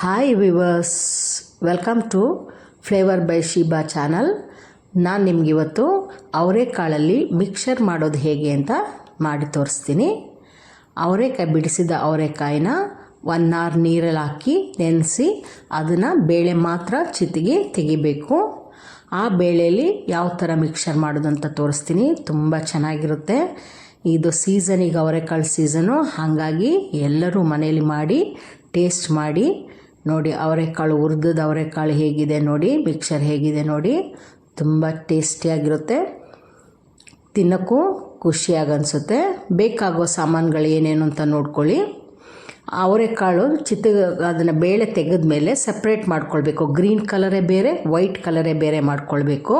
Hi viewers welcome to flavour by Sheeba channel ನಾನು ನಿಮಗಿವತ್ತು ಅವರೆಕಾಳಲ್ಲಿ mixer ಮಾಡೋದು ಹೇಗೆ ಅಂತ ಮಾಡಿ ತೋರಿಸ್ತೀನಿ. ಅವರೆಕಾಯಿ ಬಿಡಿಸಿದ ಅವರೆಕಾಯಿನ ಒನ್ ಅವರ್ ನೀರಲ್ಲಿ ಹಾಕಿ ನೆನೆಸಿ ಅದನ್ನು ಬೇಳೆ ಮಾತ್ರ ಚಿತಿಗೆ ತೆಗಿಬೇಕು. ಆ ಬೇಳೆಯಲ್ಲಿ ಯಾವ ಥರ ಮಿಕ್ಸರ್ ಮಾಡೋದು ಅಂತ ತೋರಿಸ್ತೀನಿ. ತುಂಬ ಚೆನ್ನಾಗಿರುತ್ತೆ. ಇದು ಸೀಸನಿಗೆ ಅವರೆಕಾಳು ಸೀಸನು ಹಾಗಾಗಿ ಎಲ್ಲರೂ ಮನೇಲಿ ಮಾಡಿ ಟೇಸ್ಟ್ ಮಾಡಿ ನೋಡಿ ಅವರೆಕಾಳು ಹುರಿದದ ಅವರೆಕಾಳು ಹೇಗಿದೆ ನೋಡಿ ಮಿಕ್ಸರ್ ಹೇಗಿದೆ ನೋಡಿ, ತುಂಬ ಟೇಸ್ಟಿಯಾಗಿರುತ್ತೆ ತಿನ್ನೋಕ್ಕೂ ಖುಷಿಯಾಗಿ ಅನಿಸುತ್ತೆ. ಬೇಕಾಗೋ ಸಾಮಾನುಗಳು ಏನೇನು ಅಂತ ನೋಡ್ಕೊಳ್ಳಿ. ಅವರೆಕಾಳು ಚಿತ್ತ, ಅದನ್ನು ಬೇಳೆ ತೆಗೆದ ಮೇಲೆ ಸಪ್ರೇಟ್ ಮಾಡ್ಕೊಳ್ಬೇಕು ಗ್ರೀನ್ ಕಲರೇ ಬೇರೆ ವೈಟ್ ಕಲರೇ ಬೇರೆ ಮಾಡ್ಕೊಳ್ಬೇಕು.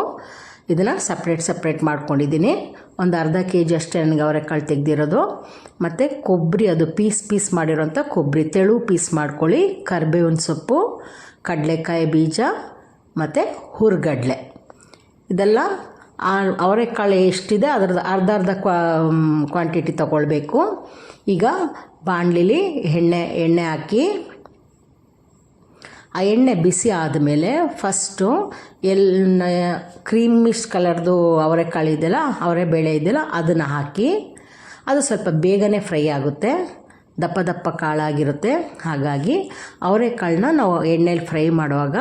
ಇದನ್ನು ಸಪ್ರೇಟ್ ಸಪ್ರೇಟ್ ಮಾಡ್ಕೊಂಡಿದ್ದೀನಿ. ಒಂದು ಅರ್ಧ ಕೆ ಜಿ ಅಷ್ಟೇ ನನಗೆ ಅವರೆಕಾಳು ತೆಗೆದಿರೋದು. ಮತ್ತು ಕೊಬ್ಬರಿ ಅದು ಪೀಸ್ ಪೀಸ್ ಮಾಡಿರೋಂಥ ಕೊಬ್ಬರಿ ತೆಳು ಪೀಸ್ ಮಾಡ್ಕೊಳ್ಳಿ, ಕರ್ಬೇವಿನ ಸೊಪ್ಪು, ಕಡಲೆಕಾಯಿ ಬೀಜ, ಮತ್ತು ಹುರ್ಗಡ್ಲೆ. ಇದೆಲ್ಲ ಅವರೆಕಾಳು ಎಷ್ಟಿದೆ ಅದರದ್ದು ಅರ್ಧ ಅರ್ಧ ಕ್ವಾ ಕ್ವಾಂಟಿಟಿ ತಗೊಳ್ಬೇಕು. ಈಗ ಬಾಣಲಿಲಿ ಎಣ್ಣೆ ಎಣ್ಣೆ ಹಾಕಿ ಆ ಎಣ್ಣೆ ಬಿಸಿ ಆದಮೇಲೆ ಫಸ್ಟು ಎಲ್ಲ ಕ್ರೀಮಿಶ್ ಕಲರ್ದು ಅವರೆಕಾಳು ಇದೆಯಲ್ಲ, ಅವರೆ ಬೇಳೆ ಇದೆಯಲ್ಲ, ಅದನ್ನು ಹಾಕಿ ಅದು ಸ್ವಲ್ಪ ಬೇಗನೆ ಫ್ರೈ ಆಗುತ್ತೆ. ದಪ್ಪ ದಪ್ಪ ಕಾಳಾಗಿರುತ್ತೆ. ಹಾಗಾಗಿ ಅವರೆಕಾಳನ್ನ ನಾವು ಎಣ್ಣೆಲಿ ಫ್ರೈ ಮಾಡುವಾಗ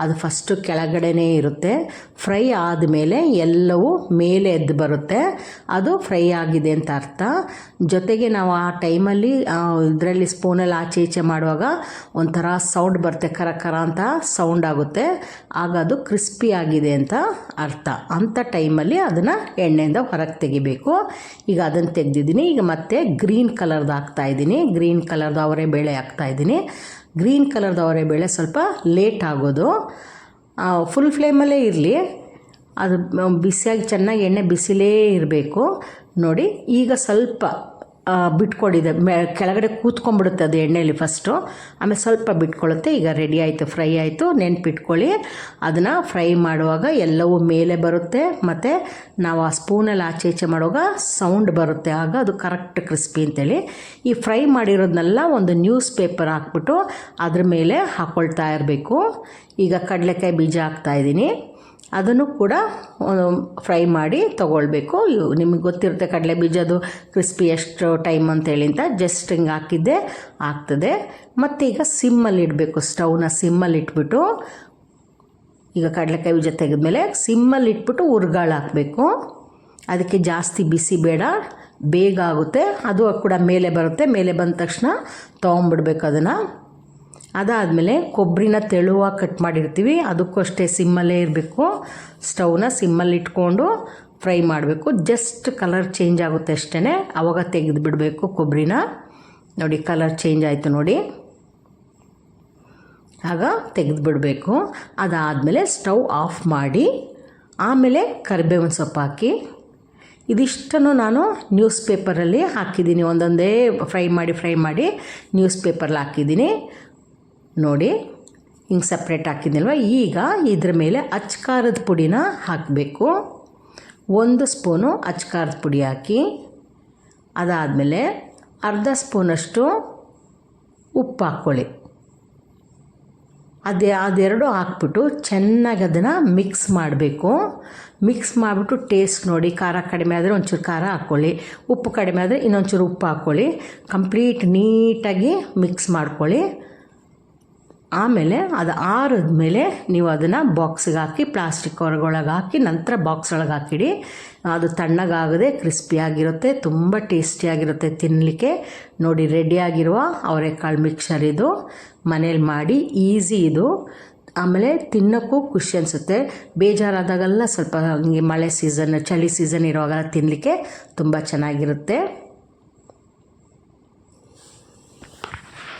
ಅದು ಫಸ್ಟು ಕೆಳಗಡೆನೇ ಇರುತ್ತೆ. ಫ್ರೈ ಆದಮೇಲೆ ಎಲ್ಲವೂ ಮೇಲೆ ಎದ್ದು ಬರುತ್ತೆ. ಅದು ಫ್ರೈ ಆಗಿದೆ ಅಂತ ಅರ್ಥ. ಜೊತೆಗೆ ನಾವು ಆ ಟೈಮಲ್ಲಿ ಇದರಲ್ಲಿ ಸ್ಪೂನಲ್ಲಿ ಆಚೆ ಈಚೆ ಮಾಡುವಾಗ ಒಂಥರ ಸೌಂಡ್ ಬರುತ್ತೆ. ಕರ ಅಂತ ಸೌಂಡ್ ಆಗುತ್ತೆ. ಆಗ ಅದು ಕ್ರಿಸ್ಪಿ ಆಗಿದೆ ಅಂತ ಅರ್ಥ. ಅಂಥ ಟೈಮಲ್ಲಿ ಅದನ್ನು ಎಣ್ಣೆಯಿಂದ ಹೊರಗೆ ತೆಗಿಬೇಕು. ಈಗ ಅದನ್ನು ತೆಗೆದಿದ್ದೀನಿ. ಈಗ ಮತ್ತೆ ಗ್ರೀನ್ ಕಲರ್ದು ಹಾಕ್ತಾಯಿದ್ದೀನಿ ಗ್ರೀನ್ ಕಲರ್ದು ಅವರೇ ಬೇಳೆ ಹಾಕ್ತಾಯಿದ್ದೀನಿ ಗ್ರೀನ್ ಕಲರ್ದು ಅವರೇ ಬೇಳೆ ಸ್ವಲ್ಪ ಲೇಟ್ ಆಗೋದು. ಫುಲ್ ಫ್ಲೇಮಲ್ಲೇ ಇರಲಿ. ಅದು, ಬಿಸಿಯಾಗಿ ಚೆನ್ನಾಗಿ ಎಣ್ಣೆ ಬಿಸಿಲೇ ಇರಬೇಕು. ನೋಡಿ, ಈಗ ಸ್ವಲ್ಪ ಬಿಟ್ಕೊಡಿದೆ. ಮೆ, ಕೆಳಗಡೆ ಕೂತ್ಕೊಂಡ್ಬಿಡುತ್ತೆ ಅದು ಎಣ್ಣೆಯಲ್ಲಿ ಫಸ್ಟು ಆಮೇಲೆ ಸ್ವಲ್ಪ ಬಿಟ್ಕೊಳ್ಳುತ್ತೆ. ಈಗ ರೆಡಿ ಆಯಿತು ಫ್ರೈ ಆಯಿತು. ನೆನ್ಪಿಟ್ಕೊಳ್ಳಿ. ಅದನ್ನು ಫ್ರೈ ಮಾಡುವಾಗ ಎಲ್ಲವೂ ಮೇಲೆ ಬರುತ್ತೆ. ಮತ್ತು ನಾವು ಆ ಸ್ಪೂನಲ್ಲಿ ಆಚೆ ಈಚೆ ಮಾಡುವಾಗ ಸೌಂಡ್ ಬರುತ್ತೆ. ಆಗ ಅದು ಕರೆಕ್ಟ್ ಕ್ರಿಸ್ಪಿ ಅಂತೇಳಿ. ಈ ಫ್ರೈ ಮಾಡಿರೋದನ್ನೆಲ್ಲ ಒಂದು ನ್ಯೂಸ್ ಪೇಪರ್ ಹಾಕ್ಬಿಟ್ಟು ಅದ್ರ ಮೇಲೆ ಹಾಕ್ಕೊಳ್ತಾ ಇರಬೇಕು. ಈಗ ಕಡಲೆಕಾಯಿ ಬೀಜ ಹಾಕ್ತಾಯಿದ್ದೀನಿ ಅದನ್ನು ಕೂಡ ಫ್ರೈ ಮಾಡಿ ತೊಗೊಳ್ಬೇಕು. ನಿಮಗೆ ಗೊತ್ತಿರುತ್ತೆ, ಕಡಲೆ ಬೀಜದ್ದು ಕ್ರಿಸ್ಪಿ ಎಷ್ಟು ಟೈಮ್ ಅಂತೇಳಿ ಅಂತ. ಜಸ್ಟ್ ಹಿಂಗೆ ಹಾಕಿದ್ದೆ, ಆಗ್ತದೆ. ಮತ್ತು ಈಗ ಸಿಮ್ಮಲ್ಲಿ ಇಡಬೇಕು ಸ್ಟವ್ನ ಸಿಮ್ಮಲ್ಲಿ ಇಟ್ಬಿಟ್ಟು. ಈಗ ಕಡಲೆಕಾಯಿ ಬೀಜ ತೆಗೆದ್ಮೇಲೆ ಸಿಮ್ಮಲ್ಲಿ ಇಟ್ಬಿಟ್ಟು ಉರ್ಗಾಳು ಹಾಕಬೇಕು. ಅದಕ್ಕೆ ಜಾಸ್ತಿ ಬಿಸಿ ಬೇಡ, ಬೇಗ ಆಗುತ್ತೆ. ಅದು ಕೂಡ ಮೇಲೆ ಬರುತ್ತೆ, ಮೇಲೆ ಬಂದ ತಕ್ಷಣ ತೊಗೊಂಬಿಡ್ಬೇಕು ಅದನ್ನು. ಅದಾದಮೇಲೆ ಕೊಬ್ಬರಿನ ತೆಳುವಾಗಿ ಕಟ್ ಮಾಡಿರ್ತೀವಿ. ಅದಕ್ಕೂ ಅಷ್ಟೇ ಸಿಮ್ಮಲ್ಲೇ ಇರಬೇಕು. ಸ್ಟವ್ನ ಸಿಮ್ಮಲ್ಲಿ ಇಟ್ಕೊಂಡು ಫ್ರೈ ಮಾಡಬೇಕು. ಜಸ್ಟ್ ಕಲರ್ ಚೇಂಜ್ ಆಗುತ್ತೆ ಅಷ್ಟೇ ಆವಾಗ ತೆಗೆದು ಬಿಡಬೇಕು ಕೊಬ್ಬರಿನ ನೋಡಿ ಕಲರ್ ಚೇಂಜ್ ಆಯಿತು ನೋಡಿ. ಆಗ ತೆಗೆದು ಬಿಡಬೇಕು. ಅದಾದಮೇಲೆ ಸ್ಟವ್ ಆಫ್ ಮಾಡಿ, ಆಮೇಲೆ ಕರಿಬೇವಿನ ಸೊಪ್ಪು ಹಾಕಿ. ಇದಿಷ್ಟನ್ನು ನಾನು ನ್ಯೂಸ್ ಪೇಪರಲ್ಲಿ ಹಾಕಿದ್ದೀನಿ. ಒಂದೊಂದೇ ಫ್ರೈ ಮಾಡಿ ಫ್ರೈ ಮಾಡಿ ನ್ಯೂಸ್ ಪೇಪರಲ್ಲಿ ಹಾಕಿದ್ದೀನಿ. ನೋಡಿ, ಹಿಂಗೆ ಸಪ್ರೇಟ್ ಹಾಕಿದ್ನಲ್ವ? ಈಗ ಇದ್ರ ಮೇಲೆ ಅಚ್ಕಾರದ ಪುಡಿನ ಹಾಕಬೇಕು. ಒಂದು ಸ್ಪೂನು ಅಚ್ಕಾರದ ಪುಡಿ ಹಾಕಿ, ಅದಾದಮೇಲೆ ಅರ್ಧ ಸ್ಪೂನಷ್ಟು ಉಪ್ಪು ಹಾಕ್ಕೊಳ್ಳಿ. ಅದೇ, ಅದೆರಡು ಹಾಕ್ಬಿಟ್ಟು ಚೆನ್ನಾಗಿ ಅದನ್ನು ಮಿಕ್ಸ್ ಮಾಡಬೇಕು. ಮಿಕ್ಸ್ ಮಾಡಿಬಿಟ್ಟು ಟೇಸ್ಟ್ ನೋಡಿ, ಖಾರ ಕಡಿಮೆ ಆದರೆ ಒಂಚೂರು ಖಾರ ಹಾಕ್ಕೊಳ್ಳಿ. ಉಪ್ಪು ಕಡಿಮೆ ಆದರೆ ಇನ್ನೊಂಚೂರು ಉಪ್ಪು ಹಾಕ್ಕೊಳ್ಳಿ. ಕಂಪ್ಲೀಟ್ ನೀಟಾಗಿ ಮಿಕ್ಸ್ ಮಾಡ್ಕೊಳ್ಳಿ. ಆಮೇಲೆ ಅದು ಆರಿದ ಮೇಲೆ ನೀವು ಅದನ್ನು ಬಾಕ್ಸಿಗೆ ಹಾಕಿ, ಪ್ಲಾಸ್ಟಿಕ್ ಹೊರಗೊಳಗೆ ಹಾಕಿ, ನಂತರ ಬಾಕ್ಸ್ ಒಳಗೆ ಹಾಕಿಡಿ. ಅದು ತಣ್ಣಗಾಗದೆ ಕ್ರಿಸ್ಪಿಯಾಗಿರುತ್ತೆ ತುಂಬ ಟೇಸ್ಟಿಯಾಗಿರುತ್ತೆ ತಿನ್ನಲಿಕ್ಕೆ ನೋಡಿ ರೆಡಿಯಾಗಿರುವ ಅವರೆಕಾಳು ಮಿಕ್ಸರ್ ಇದು. ಮನೇಲಿ ಮಾಡಿ ಈಸಿ ಇದು. ಆಮೇಲೆ ತಿನ್ನೋಕ್ಕೂ ಖುಷಿ ಅನಿಸುತ್ತೆ. ಬೇಜಾರಾದಾಗೆಲ್ಲ ಸ್ವಲ್ಪ ಹಂಗೆ ಮಳೆ ಸೀಸನ್ ಚಳಿ ಸೀಸನ್ ಇರುವಾಗೆಲ್ಲ ತಿನ್ನಲಿಕ್ಕೆ ತುಂಬ ಚೆನ್ನಾಗಿರುತ್ತೆ.